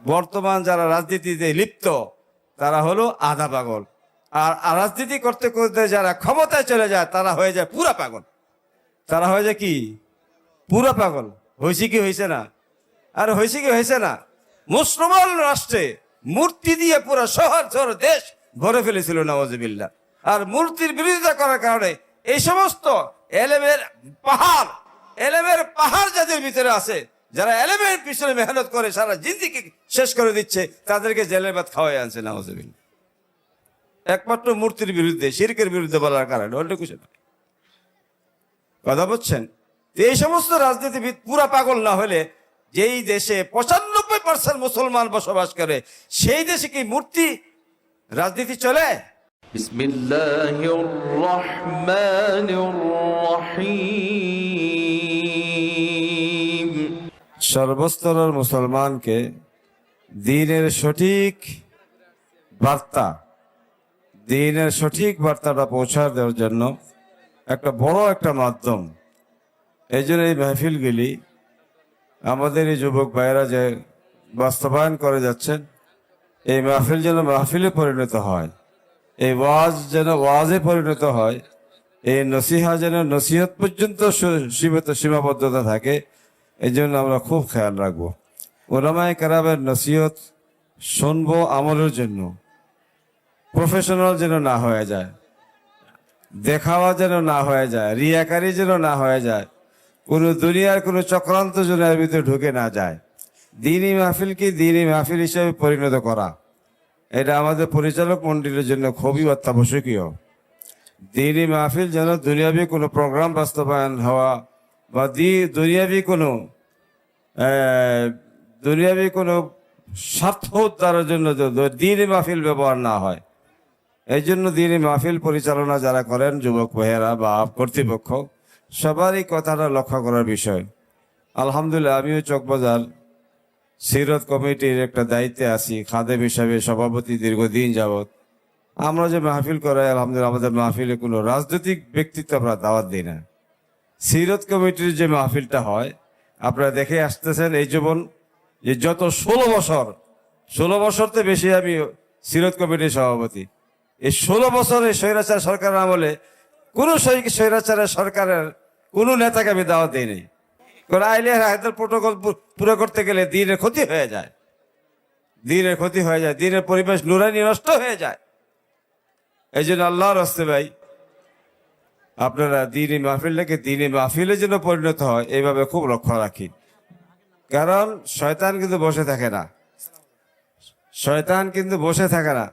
বর্তমান যারা রাজনীতিতে লিপ্ত, তারা হলো আধা পাগল। আর রাজনীতি করতে করতে যারা ক্ষমতায় চলে যায়, তারা হয়ে যায় পুরা পাগল। তারা হয়ে যায় কি? পুরা পাগল। হয়েছে কি হয়েছে না? আর হয়েছে কি হয়েছে না? মুসলমান রাষ্ট্রে মূর্তি দিয়ে পুরো শহর শহর, দেশ ভরে ফেলেছিল নওয়াজবিল্লা আর মূর্তির বিরোধিতা করার কারণে এই সমস্ত এলেমের পাহাড় এলেমের পাহাড় যাদের ভিতরে আছে, যারা এলেমের পিছনে মেহনত করে সারা জিন্দিকে শেষ করে দিচ্ছে তাদেরকে জেলের ভাত খাওয়াই আনছে নামাজবিন একমাত্র মূর্তির বিরুদ্ধে শিরকের বিরুদ্ধে বলার কারণে ওইটুকু সে কথা বলছেন? এই সমস্ত রাজনীতিবিদ পুরা পাগল না হলে যেই দেশে পঁচানব্বই পার্সেন্ট মুসলমান বসবাস করে সেই দেশে কি মূর্তি রাজনীতি চলে? সর্বস্তরের মুসলমানকে দিনের সঠিক বার্তা, দিনের সঠিক বার্তাটা পৌঁছা দেওয়ার জন্য একটা বড় একটা মাধ্যম। এই জন্য এই মেহফিলগুলি আমাদের এই যুবক ভাইয়েরা যে বাস্তবায়ন করে যাচ্ছেন, এই মাহফিল যেন মাহফিলে পরিণত হয়, এই ওয়াজ যেন ওয়াজে পরিণত হয়, এই নসিহা যেন নসিহত পর্যন্ত সীমিত সীমাবদ্ধতা থাকে, এই জন্য আমরা খুব খেয়াল রাখব। ওলামায় কারাবের নসিহত শুনব আমলের জন্য। প্রফেশনাল যেন না হয়ে যায়। দেখাওয়া যেন না হয়ে যায়। রিয়াকারি যেন না হয়ে যায়। কোনো দুনিয়ার কোনো চক্রান্ত যেন এর ভিতরে ঢুকে না যায়। দিনই মাহফিলকে দিনই মাহফিল হিসেবে পরিণত করা। এটা আমাদের পরিচালক মন্ডলীর জন্য খুবই অত্যাবশ্যকীয়। দিনই মাহফিল যেন দুনিয়াবি কোনো প্রোগ্রাম বাস্তবায়ন হওয়া বা দি, দুনিয়াবি কোনো দুনিয়াবি কোনো স্বার্থ উদ্ধারের জন্য দ- দিনই মাহফিল ব্যবহার না হয়। এই জন্য দিনই মাহফিল পরিচালনা যারা করেন, যুবক ভাইয়েরা বা কর্তৃপক্ষ, সবারই কথাটা লক্ষ্য করার বিষয়। আলহামদুলিল্লাহ, আমিও চকবাজার সিরত কমিটির একটা দায়িত্বে আছি, খাদেম হিসাবে সভাপতি দীর্ঘদিন যাবৎ। আমরা যে মাহফিল করাই, আলহামদুলিল্লাহ, আমাদের মাহফিলে কোনো রাজনৈতিক ব্যক্তিত্ব আমরা দাওয়াত দিই না। সিরত কমিটির যে মাহফিলটা হয়, আপনারা দেখে আসতেছেন, এই জীবন যে যত ষোলো বছর, ষোলো বছরতে বেশি আমি সিরত কমিটির সভাপতি। এই ষোলো বছরে স্বৈরাচার সরকারের আমলে কোনো স্বৈ- স্বৈরাচারের সরকারের কোনো নেতাকে আমি দাওয়াত দিইনি। কারণ আইলে হায়দার প্রোটোকল পুরো করতে গেলে দিনের ক্ষতি হয়ে যায়। দিনের ক্ষতি হয়ে যায়, দিনের পরিবেশ নুরানি নষ্ট হয়ে যায়। এই জন্য আল্লাহর হস্তে ভাই, আপনারা দিনই মাহফিলটাকে দিনই মাহফিলে যেন পরিণত হয়, এইভাবে খুব লক্ষ্য রাখি। কারণ শয়তান কিন্তু বসে থাকে না। শয়তান কিন্তু বসে থাকে না।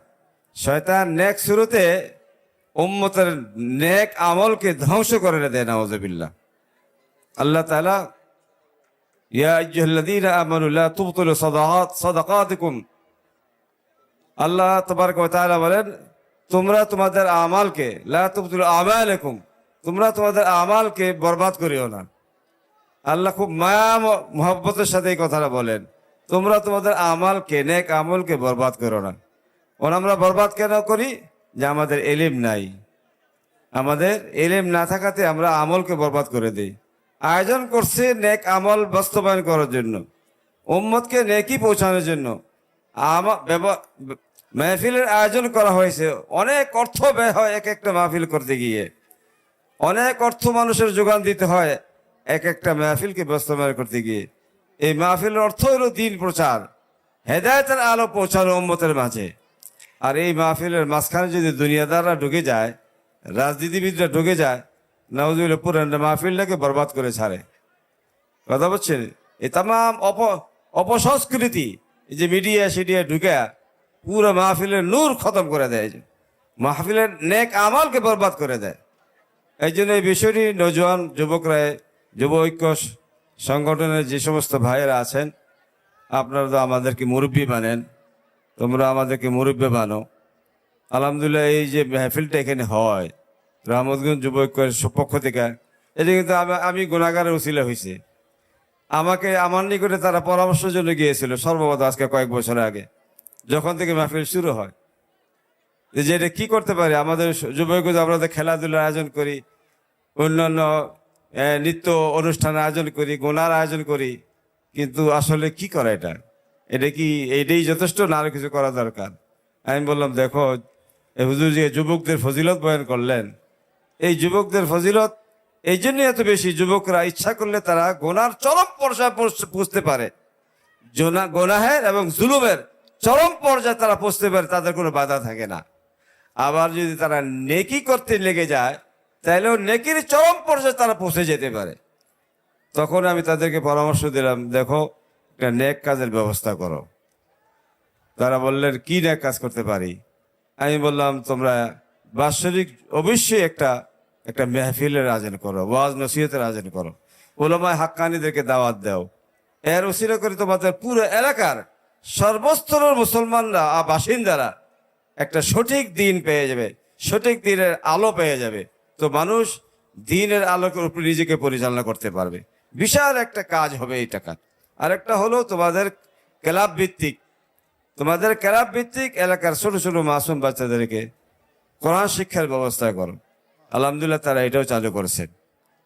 শয়তান নেক শুরুতে উম্মতের নেক আমলকে ধ্বংস করে দেয় নওয়াজবিল্লাহ আল্লাহ তাআলা আইয়ুহাল্লাযীনা আমানু লা তুবতিলু সাদাকাত সাদাকাতিকুম। আল্লাহ ওয়া তাআলা বলেন, তোমরা তোমাদের আমালকে, লা তুবতিলু আমালাকুম, তোমরা তোমাদের আমালকে বরবাদ করিও না। আল্লাহ খুব মায়া মোহব্বতের সাথে এই কথাটা বলেন। তোমরা তোমাদের আমালকে নেক আমলকে বরবাদ করো না। ওর আমরা বরবাদ কেন করি? যে আমাদের এলিম নাই। আমাদের এলেম না থাকাতে আমরা আমলকে বরবাদ করে দিই। আয়োজন করছে নেক আমল বাস্তবায়ন করার জন্য। উম্মতকে নেকি পৌঁছানোর জন্য। মাহফিলের আয়োজন করা হয়েছে। অনেক অর্থ ব্যয় হয় এক একটা মাহফিল করতে গিয়ে। অনেক অর্থ মানুষের যোগান দিতে হয়। এক একটা মাহফিলকে বাস্তবায়ন করতে গিয়ে। এই মাহফিলের অর্থ হলো দিন প্রচার, হেদায়তের আলো পৌঁছানো উম্মতের মাঝে। আর এই মাহফিলের মাঝখানে যদি দুনিয়াদাররা ঢুকে যায়, রাজনীতিবিদরা ঢুকে যায় নওয়াজুল পুরান মাহফিলটাকে বরবাদ করে ছাড়ে। কথা বলছেন? এই তাম অপ, অপসংস্কৃতি যে মিডিয়া সিডিয়া ঢুকে পুরো মাহফিলের নূর খতম করে দেয়। মাহফিলের নেক আমালকে বরবাদ করে দেয়। এই জন্য এই বিষয়টি নজওয়ান যুবকরা যুব ঐক্য সংগঠনের যে সমস্ত ভাইয়েরা আছেন, আপনারা তো আমাদেরকে মুরব্বী মানেন তোমরা আমাদেরকে মুরব্বী মানো আলহামদুলিল্লাহ, এই যে মেহফিলটা এখানে হয় রহমতগঞ্জ যুব ঐক্যের স- পক্ষ থেকে এটা কিন্তু আমি- গুণাগারের উচিলা হয়েছে আমাকে, আমার নিকটে তারা পরামর্শের জন্য গিয়েছিল সর্বপ্রথম আজকে কয়েক বছর আগে, যখন থেকে মাহফিল শুরু হয়। যে এটা কি করতে পারি, আমাদের যুবক আমরা তো খেলাধুলার আয়োজন করি, অন্যান্য নৃত্য অনুষ্ঠান আয়োজন করি, গোনার আয়োজন করি, কিন্তু আসলে কি করে এটা? এটা কি এইটাই যথেষ্ট না আরও কিছু করা দরকার? আমি বললাম, দেখো হুজুর যে যুবকদের ফজিলত বয়ন করলেন, এই যুবকদের ফজিলত, এই জন্য এত বেশি যুবকরা ইচ্ছা করলে তারা গোনার চরম পর্যায়ে পৌঁছতে পারে। জোনা, গোনাহের এবং জুলুমের চরম পর্যায়ে তারা পৌঁছতে পারে, তাদের কোনো বাধা থাকে না। আবার যদি তারা নেকি করতে লেগে যায় তাহলেও নেকির চরম পর্যায়ে তারা পৌঁছে যেতে পারে। তখন আমি তাদেরকে পরামর্শ দিলাম, দেখো, একটা নেক কাজের ব্যবস্থা করো। তারা বললেন, কি নেক কাজ করতে পারি? আমি বললাম, তোমরা বাৎসরিক, অবশ্যই একটা একটা মেহফিলের আয়োজন করো, ওয়াজ নসিহতের আয়োজন করো। ওলামায় হাক্কানিদেরকে দাওয়াত দাও। এর উসিলা করে তোমাদের পুরো এলাকার সর্বস্তরের মুসলমানরা আর বাসিন্দারা একটা সঠিক দিন পেয়ে যাবে, সঠিক দিনের আলো পেয়ে যাবে। তো মানুষ দিনের আলোকের উপর নিজেকে পরিচালনা করতে পারবে। বিশাল একটা কাজ হবে এই টাকা। আরেকটা হলো তোমাদের ক্লাব ভিত্তিক। তোমাদের ক্লাব ভিত্তিক এলাকার ছোট ছোট মাসুম বাচ্চাদেরকে কোরআন শিক্ষার ব্যবস্থা করো। আলহামদুলিল্লাহ তারা এটাও চালু করেছেন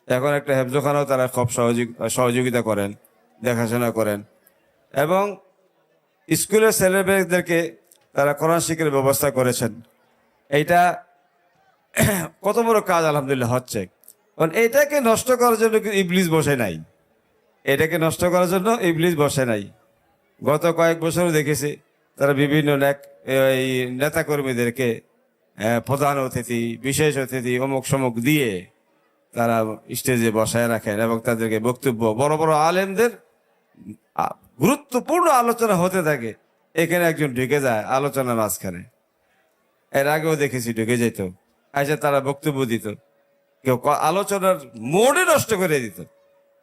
এখন একটা হেফজোখানাও তারা খুব সহযোগ, সহযোগিতা করেন, দেখাশোনা করেন। এবং স্কুলের ছেলেমেয়েদেরকে তারা কোরআন শিক্ষার ব্যবস্থা করেছেন। এইটা কত বড় কাজ, আলহামদুলিল্লাহ, হচ্ছে। কারণ এটাকে নষ্ট করার জন্য ইবলিস বসে নাই। এটাকে নষ্ট করার জন্য ইবলিস বসে নাই। গত কয়েক বছর দেখেছি, তারা বিভিন্ন এই নেতাকর্মীদেরকে প্রধান অতিথি, বিশেষ অতিথি অমুক সমুক দিয়ে তারা স্টেজে বসায় রাখেন এবং তাদেরকে বক্তব্য, বড় বড় আলেমদের গুরুত্বপূর্ণ আলোচনা হতে থাকে। এখানে একজন ঢুকে যায় আলোচনার মাঝখানে। এর আগেও দেখেছি ঢুকে যেত। আচ্ছা তারা বক্তব্য দিত। কেউ আলোচনার মোড়ে নষ্ট করে দিত।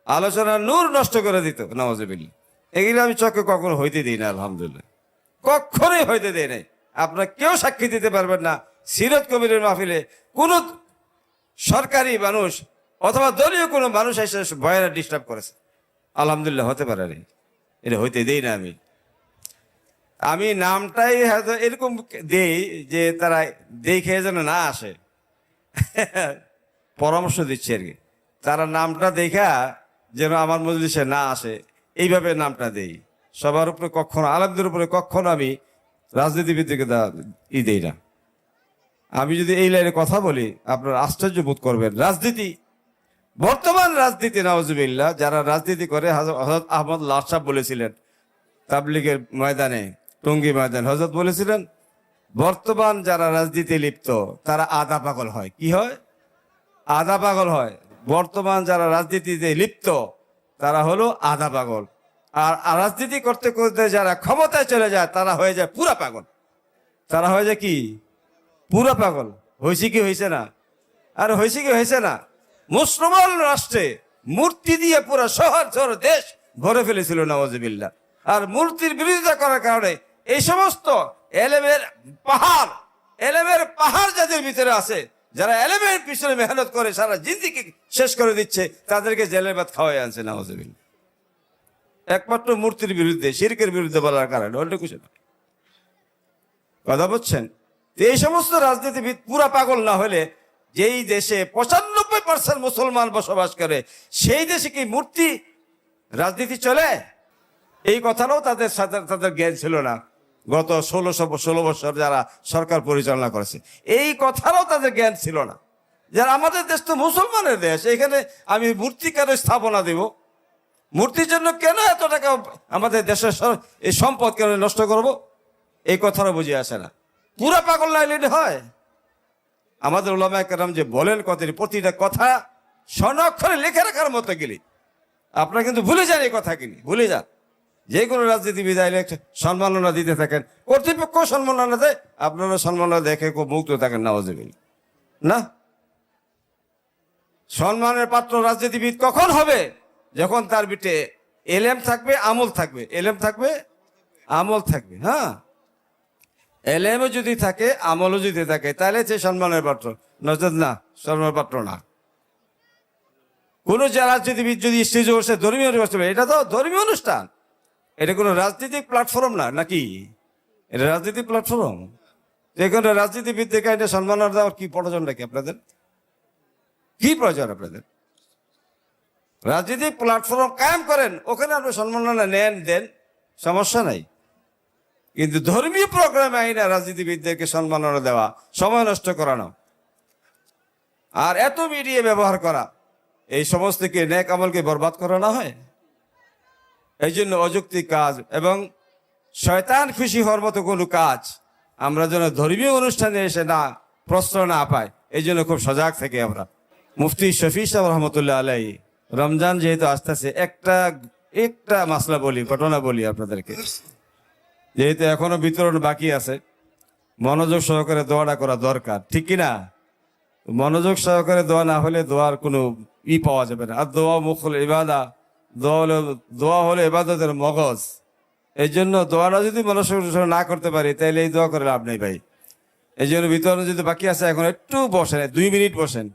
আলোচনার নূর নষ্ট করে দিত। নওয়াজবিল্লা এগুলো আমি চোখে কখনো হইতে দিই না, আলহামদুলিল্লাহ। কখনোই হইতে দেয় নাই। আপনার কেউ সাক্ষী দিতে পারবেন না। সিরত কবিরের মাহফিলে কোন সরকারি মানুষ অথবা দলীয় কোনো মানুষ এসে ভয়ের ডিস্টার্ব করেছে। আলহামদুলিল্লাহ, হতে পারে এটা হইতে দেই না আমি। আমি নামটাই হয়তো এরকম দেই যে তারা দেখে যেন না আসে। পরামর্শ দিচ্ছে আর কি। তারা নামটা দেখা যেন আমার মজলিসে না আসে। এইভাবে নামটা দেই। সবার উপরে কখনো, আলেমদের উপরে কখনো আমি রাজনীতিবিদকে ই দেই না। আমি যদি এই লাইনে কথা বলি, আপনার আশ্চর্য বোধ করবেন। রাজনীতি, বর্তমান রাজনীতি নওয়াজবিল্লাহ যারা রাজনীতি করে হজরত আহমদ লাশাব বলেছিলেন, তাবলিগের ময়দানে টঙ্গী ময়দান হজরত বলেছিলেন, বর্তমান যারা রাজনীতি লিপ্ত, তারা আধা পাগল হয়। কি হয়? আধা পাগল হয়। বর্তমান যারা রাজনীতিতে লিপ্ত, তারা হলো আধা পাগল। আর রাজনীতি করতে করতে যারা ক্ষমতায় চলে যায়, তারা হয়ে যায় পুরা পাগল। তারা হয়ে যায় কি? পুরা পাগল। হয়েছে কি হয়েছে না? আর হয়েছে কি হয়েছে না? মুসলমান রাষ্ট্রে মূর্তি দিয়ে পুরো শহর শহর দেশ ভরে ফেলেছিল নওয়াজবিল্লা আর মূর্তির বিরোধিতা করার কারণে এই সমস্ত এলেমের পাহাড় এলেমের পাহাড় যাদের ভিতরে আছে, যারা এলেমের পিছনে মেহনত করে সারা জিন্দিকে শেষ করে দিচ্ছে, তাদেরকে জেলের ভাত খাওয়াই আনছে নওয়াজবিল্লা একমাত্র মূর্তির বিরুদ্ধে, শিরকের বিরুদ্ধে বলার কারণে, অন্য কিছু না। কথা বলছেন? এই সমস্ত রাজনীতিবিদ পুরা পাগল না হলে যেই দেশে পঁচানব্বই পার্সেন্ট মুসলমান বসবাস করে, সেই দেশে কি মূর্তি রাজনীতি চলে? এই কথাটাও তাদের তাদের জ্ঞান ছিল না। গত ষোলোশো ষোলো বছর যারা সরকার পরিচালনা করেছে, এই কথারও তাদের জ্ঞান ছিল না যারা আমাদের দেশ তো মুসলমানের দেশ, এখানে আমি মূর্তি কেন স্থাপনা দেব? মূর্তির জন্য কেন এত টাকা আমাদের দেশের এই সম্পদ কেন নষ্ট করব? এই কথাটা বুঝে আসে না। পুরা পাগল হলে হয়। আমাদের ওলামা কেরাম যে বলেন কতটি প্রতিটা কথা স্বর্ণাক্ষরে লিখে রাখার মতো গেলি। আপনারা কিন্তু ভুলে যান এই কথা কিনি, ভুলে যান। যে কোনো রাজনীতিবিদ আইলে সম্মাননা দিতে থাকেন। কর্তৃপক্ষ সম্মাননা দেয়, আপনারা সম্মাননা দেখে খুব মুক্ত থাকেন নওয়াজবিল না? সম্মানের পাত্র রাজনীতিবিদ কখন হবে? যখন তার বিটে এলেম থাকবে, আমল থাকবে। এলেম থাকবে? আমল থাকবে হ্যাঁ? এলেমও যদি থাকে, আমলও যদি থাকে, তাহলে সে সম্মানের পাত্র। নজর না, সম্মানের পাত্র না। কোন যে রাজনীতিবিদ যদি স্টেজে বসে ধর্মীয় অনুষ্ঠান, এটা তো ধর্মীয় অনুষ্ঠান। এটা কোনো রাজনৈতিক প্ল্যাটফর্ম না, নাকি? এটা রাজনীতি প্ল্যাটফর্ম এখানে রাজনীতিবিদ দেখে এটা সম্মান দেওয়ার কি প্রয়োজন নাকি আপনাদের? কি প্রয়োজন আপনাদের? রাজনীতিক প্ল্যাটফর্ম কায়েম করেন, ওখানে আপনি সম্মাননা নেন, দেন, সমস্যা নাই। কিন্তু ধর্মীয় প্রোগ্রামে আইনা রাজনীতিবিদদেরকে সম্মাননা দেওয়া, সময় নষ্ট করানো, আর এত মিডিয়া ব্যবহার করা, এই সমস্তকে ন্যাক আমলকে বরবাদ করানো হয়? এই জন্য অযৌক্তিক কাজ এবং শয়তান খুশি হওয়ার মতো কোনো কাজ আমরা যেন ধর্মীয় অনুষ্ঠানে এসে না প্রশ্রয় না পাই। এই জন্য খুব সজাগ থাকি আমরা। মুফতি শফি সাহেব রহমতুল্লাহ আলাই, রমজান যেহেতু আসতেছে, একটা একটা মাসলা বলি, ঘটনা বলি আপনাদেরকে। যেহেতু এখনও বিতরণ বাকি আছে, মনোযোগ সহকারে দোয়াটা করা দরকার, ঠিক কি না? মনোযোগ সহকারে দোয়া না হলে দোয়ার কোনো ই পাওয়া যাবে না। আর দোয়া মুখল ইবাদা দোয়া হলো দোয়া হলো ইবাদতের মগজ। এই জন্য দোয়াটা যদি মনোযোগ সহকারে না করতে পারি তাহলে এই দোয়া করে লাভ নেই ভাই। এই জন্য বিতরণ যদি বাকি আছে, এখন একটু বসেন, দুই মিনিট বসেন।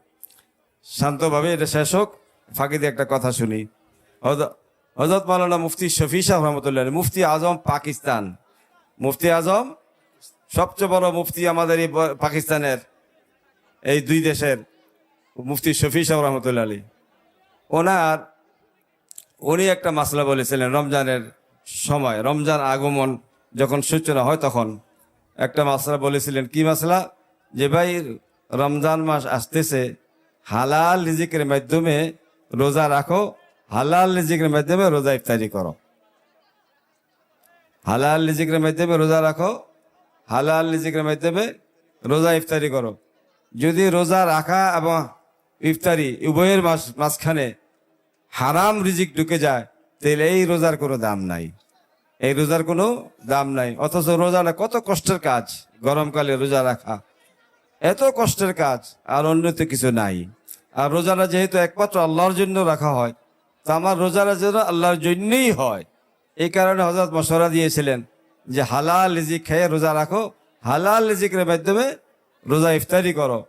শান্তভাবে এটা শেষ হোক, ফাঁকি দিয়ে একটা কথা শুনি। হজ- হজরত মাওলানা মুফতি শফি শাহ রহমতুল্লাহ, মুফতি আজম পাকিস্তান। মুফতি আজম সবচেয়ে বড় মুফতি আমাদের এই পাকিস্তানের, এই দুই দেশের মুফতি শফি সাহ রহমতুল্লাহ আলী। ওনার উনি একটা মাসলা বলেছিলেন, রমজানের সময়, রমজান আগমন যখন সূচনা হয় তখন একটা মাসলা বলেছিলেন, কি মাসলা? যে ভাই, রমজান মাস আসতেছে, হালাল রিজিকের মাধ্যমে রোজা রাখো, হালাল রিজিকের মাধ্যমে রোজা ইফতারি করো। হালাল রিজিকের মাধ্যমে রোজা রাখো, হালাল রিজিকের মাধ্যমে রোজা ইফতারি করো। যদি রোজা রাখা এবং ইফতারি উভয়ের মাঝখানে হারাম রিজিক ঢুকে যায়, তাহলে এই রোজার কোনো দাম নাই। এই রোজার কোনো দাম নাই। অথচ রোজাটা কত কষ্টের কাজ, গরমকালে রোজা রাখা। এত কষ্টের কাজ, আর অন্য তো কিছু নাই। আর রোজাটা যেহেতু একমাত্র আল্লাহর জন্য রাখা হয়, তো আমার রোজাটা যেন আল্লাহর জন্যই হয়। এই কারণে হজরত মশরা দিয়েছিলেন যে, হালাল রিজিক খেয়ে রোজা রাখো, হালাল রিজিকের মাধ্যমে রোজা ইফতারি করো।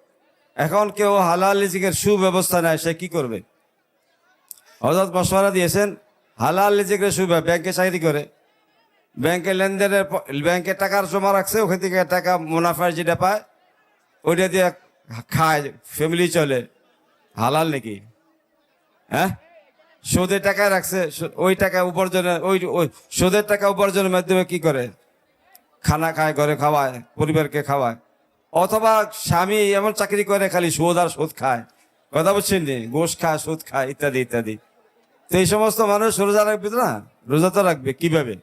এখন কেউ হালাল রিজিকের সুব্যবস্থা নেয়, সে কি করবে? হজরত মশওয়ারা দিয়েছেন, হালাল রিজিকের সুবিধা ব্যাংকে চাকরি করে। ব্যাংকে লেনদেনের ব্যাংকে টাকার জমা রাখছে, ওখান থেকে টাকা মুনাফার যেটা পায়, ওইটা দিয়ে খায় ফ্যামিলি চলে। হালাল নাকি? হ্যাঁ? সুদের টাকা রাখছে ওই টাকা উপার্জনের, ওই ওই সুদের টাকা উপার্জনের মাধ্যমে কি করে? খানা খায়, ঘরে খাওয়ায়, পরিবারকে খাওয়ায়। অথবা স্বামী এমন চাকরি করে, খালি সুদ আর সুদ খায়। কথা বলছেন গোশ খা, সুদ খা, ইত্যাদি ইত্যাদি। তো এই সমস্ত মানুষ রোজা রাখবে তো না? রোজা তো রাখবে, কীভাবে?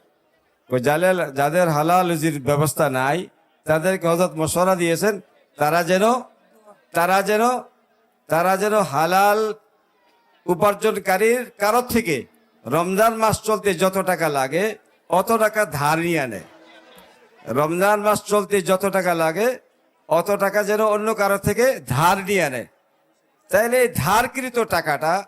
যাদের যাদের হালাল রুজির ব্যবস্থা নাই, তাদেরকে হজরত মশওয়ারা দিয়েছেন, তারা যেন তারা যেন তারা যেন হালাল উপার্জনকারীর কারোর থেকে রমজান মাস চলতে যত টাকা লাগে, অত টাকা ধার নিয়ে আনে। রমজান মাস চলতে যত টাকা লাগে, অত টাকা যেন অন্য কারও থেকে ধার নিয়ে আনে। তাইলে এই ধারকৃত টাকাটা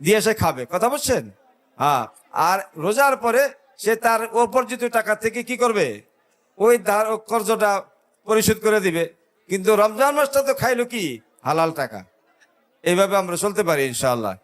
দিয়ে সে খাবে। কথা বলছেন হ্যাঁ। আর রোজার পরে সে তার অপরিচিত টাকা থেকে কি করবে? ওই ধার কর্জটা পরিশোধ করে দিবে। কিন্তু রমজান মাসটা তো খাইলো কি? হালাল টাকা। এইভাবে আমরা চলতে পারি ইনশাআল্লাহ।